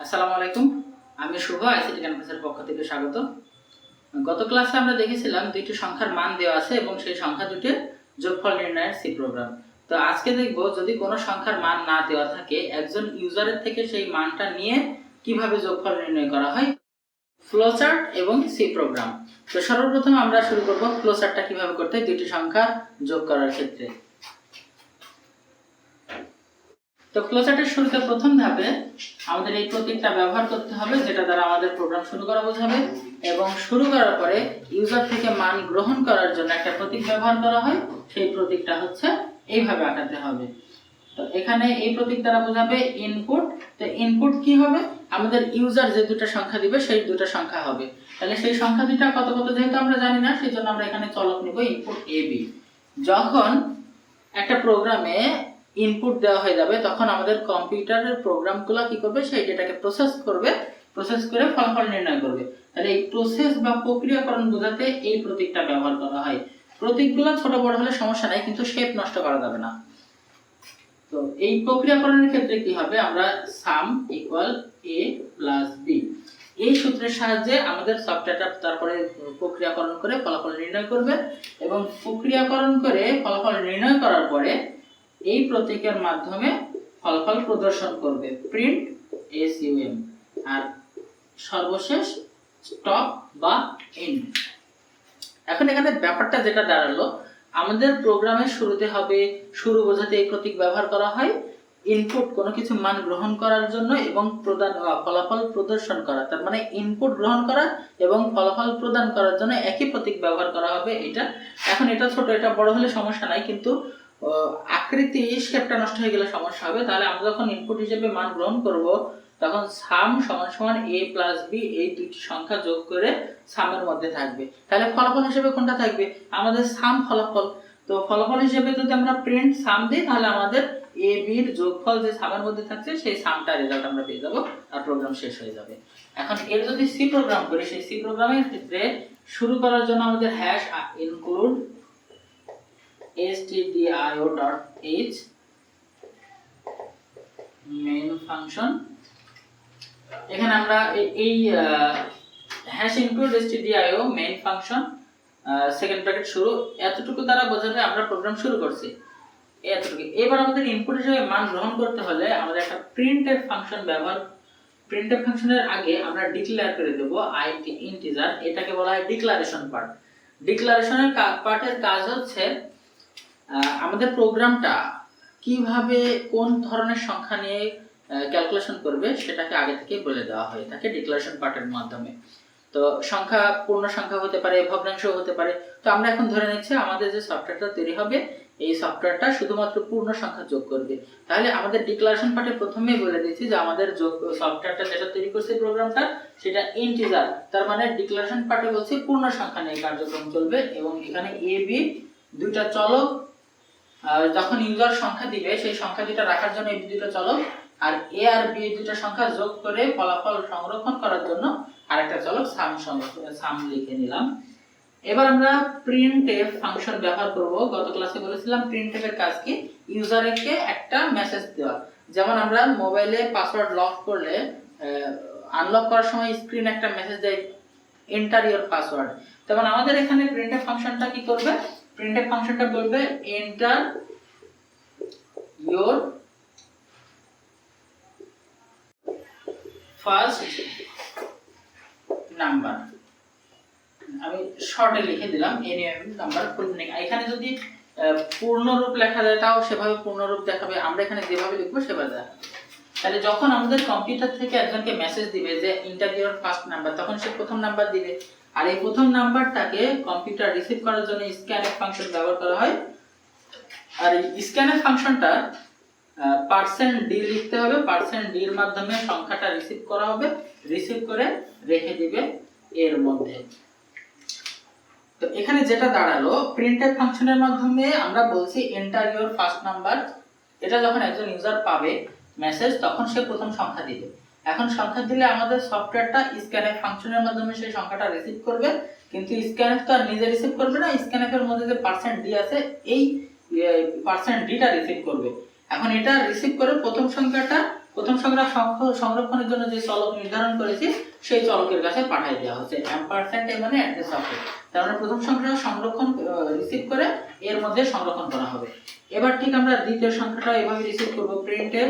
আসসালামু আলাইকুম। আমি শুভ, আইসিটি ক্যাম্পাসের পক্ষ থেকে স্বাগত। গত ক্লাসে আমরা দেখেছিলাম দুইটি সংখ্যার মান দেওয়া আছে এবং সেই সংখ্যা দুটির যোগফল নির্ণয়ের সি প্রোগ্রাম তো আজকে দেখব যদি কোনো সংখ্যার মান না দেওয়া থাকে, একজন ইউজারের থেকে সেই মানটা নিয়ে কীভাবে যোগফল নির্ণয় করা হয় ফ্লোচার্ট এবং সি প্রোগ্রাম তো সর্বপ্রথম আমরা শুরু করব ফ্লোচার্টটা কীভাবে করতে দুইটি সংখ্যা যোগ করার ক্ষেত্রে। তো ফ্লোচার্টের শুরুতে প্রথম ধাপে আমাদের এই প্রতীকটা ব্যবহার করতে হবে, যেটা দ্বারা আমাদের প্রোগ্রাম শুরু করা বোঝাবে এবং শুরু করার পরে ইউজার থেকে মান গ্রহণ করার জন্য একটা প্রতীক ব্যবহার করা হয়, সেই প্রতীকটা হচ্ছে এইভাবে আঁকাতে হবে। তো এখানে এই প্রতীক দ্বারা বোঝাবে ইনপুট তো ইনপুট কি হবে? আমাদের ইউজার যে দুটো সংখ্যা দিবে, সেই দুটো সংখ্যা হবে। তাহলে সেই সংখ্যা দুটা কত কত যেহেতু আমরা জানি না সেই জন্য আমরা এখানে চলক নিব ইনপুট এ বি যখন একটা প্রোগ্রামে ইনপুট দেওয়া হয়ে যাবে, তখন আমাদের কম্পিউটারের প্রোগ্রামগুলো কি করবে? সেই ডেটাকে প্রসেস করবে প্রসেস করে ফলাফল নির্ণয় করবে। তাহলে এই প্রসেস বা প্রক্রিয়াকরণ বোঝাতে এই প্রতীকটা ব্যবহার করা হয়। প্রতীকগুলো ছোট বড় হলে সমস্যা নাই, কিন্তু শেপ নষ্ট করা যাবে না। তো এই প্রক্রিয়াকরণের ক্ষেত্রে কি হবে? আমরা sum equal A plus B এই সূত্রের সাহায্যে আমাদের সফটওয়্যারটা তারপরে প্রক্রিয়াকরণ করে ফলাফল নির্ণয় করবে এবং প্রক্রিয়াকরণ করে ফলাফল নির্ণয় করার পরে এই প্রতীকের মাধ্যমে ফলাফল প্রদর্শন করবে। প্রিন্ট এস ইউএম আর সর্বশেষ স্টপ বা এন্ড এখন এখানে ব্যাপারটা যেটা দাঁড়াল, আমাদের প্রোগ্রামের শুরুতে হবে, শুরু বোঝাতে এই প্রতীক ব্যবহার করা হয় ইনপুট কোনো কিছু মান গ্রহণ করার জন্য এবং প্রদান ফলাফল প্রদর্শন করা, তার মানে ইনপুট গ্রহণ করা এবং ফলাফল প্রদান করার জন্য একই প্রতীক ব্যবহার করা হবে, এটা, এখন এটা ছোট, এটা বড় হলে সমস্যা নাই, কিন্তু আকৃতি শেপটা নষ্ট হয়ে গেলে সমস্যা হবে। তাহলে আমরা যখন ইনপুট হিসেবে মান গ্রহণ করব, তখন সাম সমান সমান এ প্লাস বি এই দুটি সংখ্যা যোগ করে সামের মধ্যে থাকবে। তাহলে ফলাফল হিসেবে কোনটা থাকবে? আমাদের সাম ফলাফল। তো ফলাফল হিসেবে যদি আমরা প্রিন্ট সাম দিই, তাহলে আমাদের এ বির যোগফল যে সামের মধ্যে থাকছে, সেই সামটা রেজাল্ট আমরা পেয়ে যাব আর প্রোগ্রাম শেষ হয়ে যাবে। এখন এর যদি সি প্রোগ্রাম করি, সেই সি প্রোগ্রামের ক্ষেত্রে শুরু করার জন্য আমাদের hash include stdio.h main function এখানে আমরা এই hash include stdio main function second bracket শুরু। এতটুকু দ্বারা বোঝাবে আমরা প্রোগ্রাম শুরু করছি। এতটুকু। এবার আমাদের ইনপুট হিসেবে মান গ্রহণ করতে হলে আমাদের একটা প্রিন্টএফ ফাংশন ব্যবহার প্রিন্টএফ ফাংশনের আগে আমরা ডিক্লেয়ার করে দেব আইটি ইন্টিজার এটাকে বলা হয় ডিক্লারেশন পার্ট ডিক্লারেশনের পার্টের কাজ হচ্ছে আমাদের প্রোগ্রামটা কীভাবে, কোন ধরনের সংখ্যা নিয়ে ক্যালকুলেশন করবে সেটাকে আগে থেকে বলে দেওয়া হয় থাকে ডিক্লারেশন পার্টের মাধ্যমে। তো সংখ্যা, পূর্ণ সংখ্যা হতে পারে, ভগ্নাংশ হতে পারে। তো আমরা এখন ধরে নিচ্ছি আমাদের যে সফটওয়্যারটা তৈরি হবে, এই সফটওয়্যারটা শুধুমাত্র পূর্ণ সংখ্যা যোগ করবে। তাহলে আমাদের ডিক্লারেশন পার্টে প্রথমেই বলে দিচ্ছি যে আমাদের যোগ সফটওয়্যারটা যেটা তৈরি করছে প্রোগ্রামটা সেটা ইন্টিজার তার মানে ডিক্লারেশন পার্টে বলছি পূর্ণ সংখ্যা নিয়ে কার্যক্রম চলবে এবং এখানে এ বি দুইটা চলক যখন ইউজার সংখ্যা দিবে, সেই সংখ্যা দুটা রাখার জন্য এই দুটো চলক আর এ আর বি এই দুটো সংখ্যা যোগ করে ফলাফল সংরক্ষণ করার জন্য আরেকটা চলক সাম সাম লিখে নিলাম। এবার আমরা প্রিন্টএফ ফাংশন ব্যবহার করব। গত ক্লাসে বলেছিলাম প্রিন্টএফ এর কাজ কি? ইউজারকে একটা মেসেজ দেওয়া। যেমন আমরা মোবাইলে পাসওয়ার্ড লক করলে আনলক করার সময় স্ক্রিন একটা মেসেজ দেয় এন্টার ইওর পাসওয়ার্ড তেমন আমাদের এখানে প্রিন্টএফ ফাংশনটা কি করবে? প্রিন্টএফ ফাংশনটা বলবে এন্টার ইওর ফার্স্ট নাম্বার আমি শর্টে লিখে দিলাম এনএম নাম্বার ফুল মিনিং এখানে যদি পূর্ণরূপ লেখা যায়, তাও সেভাবে পূর্ণরূপ দেখাবে। আমরা এখানে যেভাবে লিখব সেভাবে দেখাবে। তাহলে যখন আমাদের কম্পিউটার থেকে একজনকে মেসেজ দিবে যে ইন্টারভিউর ফার্স্ট নাম্বার তখন সে প্রথম নাম্বার দিবে। আর এই প্রথম নাম্বারটাকে কম্পিউটার রিসিভ করার জন্য স্ক্যানএফ ফাংশন ব্যবহার করা হয়। আর এই স্ক্যানএফ ফাংশনটা পার্সেন্ট ডি লিখতে হবে। পার্সেন্ট ডির মাধ্যমে সংখ্যাটা রিসিভ করা হবে। রিসিভ করে রেখে দিবে এর মধ্যে। তো এখানে যেটা দাঁড়াল প্রিন্টএফ ফাংশনের মাধ্যমে আমরা বলছি এন্টার ইওর ফার্স্ট নাম্বার এটা যখন একজন ইউজার পাবে মেসেজ তখন সে প্রথম সংখ্যা দিবে। এখন সংখ্যা দিলে আমাদের সফটওয়্যারটা স্ক্যানএফ ফাংশনের মাধ্যমে সেই সংখ্যাটা রিসিভ করবে। কিন্তু স্ক্যানএফ তো আর নিজে রিসিভ করবে না স্ক্যানএফ এর মধ্যে যে পার্সেন্ট ডি আছে, এই পার্সেন্ট ডিটা রিসিভ করবে। এখন এটা রিসিভ করে প্রথম সংখ্যাটা, প্রথম সংখ্যা সংরক্ষণের জন্য যে চলক নির্ধারণ করেছি, সেই চলকের কাছে পাঠিয়ে দেওয়া হচ্ছে এ মানে অ্যাড্রেস অফ তার মানে প্রথম সংখ্যা সংরক্ষণ রিসিভ করে এর মধ্যে সংরক্ষণ করা হবে। এবার ঠিক আমরা দ্বিতীয় সংখ্যাটা এভাবে রিসিভ করব। প্রিন্টের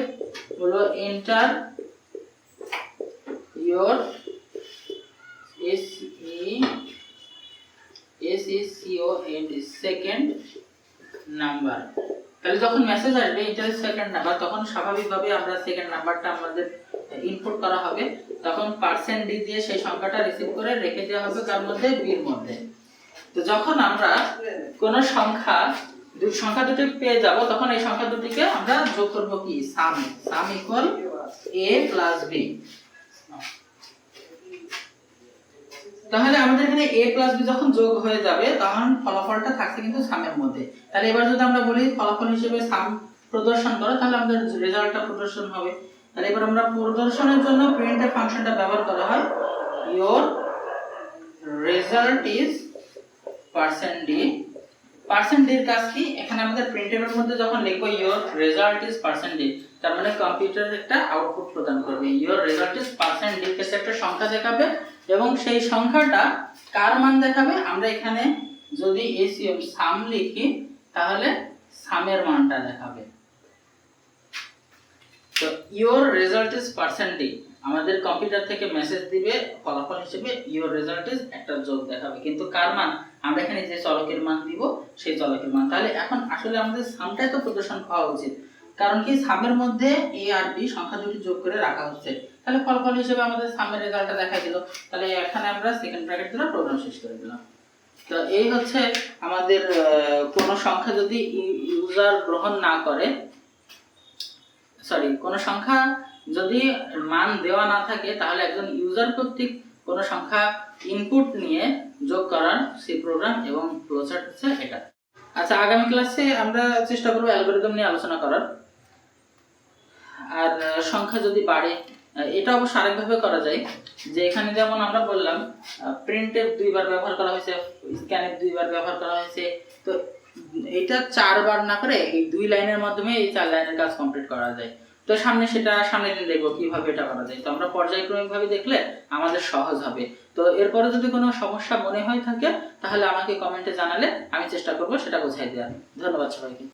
হলো enter your S E S E C O N second number তাহলে যখন মেসেজ আসবে ইন্টার সেকেন্ড নাম্বার তখন স্বাভাবিকভাবে আমরা সেকেন্ড নাম্বারটা আমাদের ইনপুট করা হবে। তখন পার্সেন্ট ডি দিয়ে সেই সংখ্যাটা রিসিভ করে রেখে দেওয়া হবে কার মধ্যে? বির মধ্যে। তো যখন আমরা কোন সংখ্যা সংখ্যা দুটি পেয়ে যাব, তখন এই সংখ্যা দুটিকে আমরা যোগ করব কি? Sum sum equal A plus B তাহলে আমাদের এখানে a প্লাস বি যখন যোগ হয়ে যাবে, তখন ফলাফলটা থাকছে কিন্তু সামের মধ্যে। তাহলে এবার যদি আমরা বলি ফলাফল হিসেবে সাম প্রদর্শন করো, তাহলে আমাদের রেজাল্টটা প্রদর্শন হবে। তাহলে এবার আমরা প্রদর্শনের জন্য প্রিন্টের ফাংশনটা ব্যবহার করা হয়। Your result is percent D percent ডির কাজ কি? এখানে আমাদের প্রিন্টের মধ্যে যখন লিখব your result is percent D তার মানে কম্পিউটার একটা আউটপুট প্রদান করবে। Your result is percent D কাছে একটা সংখ্যা দেখাবে। এবং সেই সংখ্যাটা কার মান দেখাবে? আমরা এখানে যদি এসিএম সাম লিখি, তাহলে সামের মানটা দেখাবে। তো ইওর রেজাল্ট ইজ পার্সেন্টেজ আমাদের কম্পিউটার থেকে মেসেজ দিবে, ফলাফল হিসেবে ইওর রেজাল্ট ইজ একটা যোগ দেখাবে। কিন্তু কার মান? আমরা এখানে যে চলকের মান দিব, সেই চলকের মান। তাহলে এখন আসলে আমাদের সামটাই তো প্রদর্শন হওয়া উচিত। কারণ কি, সামের মধ্যে এ আর বি সংখ্যা দুটি যোগ করে রাখা হচ্ছে। তাহলে ফলাফল হিসেবে আমাদের সামের রেজাল্টটা দেখা দিল। তাহলে এখানে আমরা সেকেন্ড ব্র্যাকেট দিলাম প্রোগ্রাম শেষ করে দিলাম। তো এই হচ্ছে আমাদের কোনো সংখ্যা যদি ইউজার গ্রহণ না করে সরি কোনো সংখ্যা যদি মান দেওয়া না থাকে, তাহলে একজন ইউজার কর্তৃক কোনো সংখ্যা ইনপুট নিয়ে যোগ করার সেই প্রোগ্রাম এবং ফ্লোচার্ট হচ্ছে এটা। আচ্ছা আগামী ক্লাসে আমরা চেষ্টা করব অ্যালগোরিদম নিয়ে আলোচনা করার। আর সংখ্যা যদি বাড়ে এটা অবশ্য আরেকভাবে করা যায় যে এখানে যেমন আমরা বললাম প্রিন্টের দুইবার ব্যবহার করা হয়েছে স্ক্যানের দুইবার ব্যবহার করা হয়েছে। তো এটা চারবার না করে এই দুই লাইনের মাধ্যমে এই চার লাইনের কাজ কমপ্লিট করা যায়। তো সামনে সেটা সামনে দিন দেখব কীভাবে এটা করা যায়। তো আমরা পর্যায়ক্রমিক ভাবে দেখলে আমাদের সহজ হবে। তো এরপরে যদি কোনো সমস্যা মনে হয় থাকে, তাহলে আমাকে কমেন্টে জানালে আমি চেষ্টা করব সেটা বোঝাই দেওয়ার। ধন্যবাদ সবাইকে।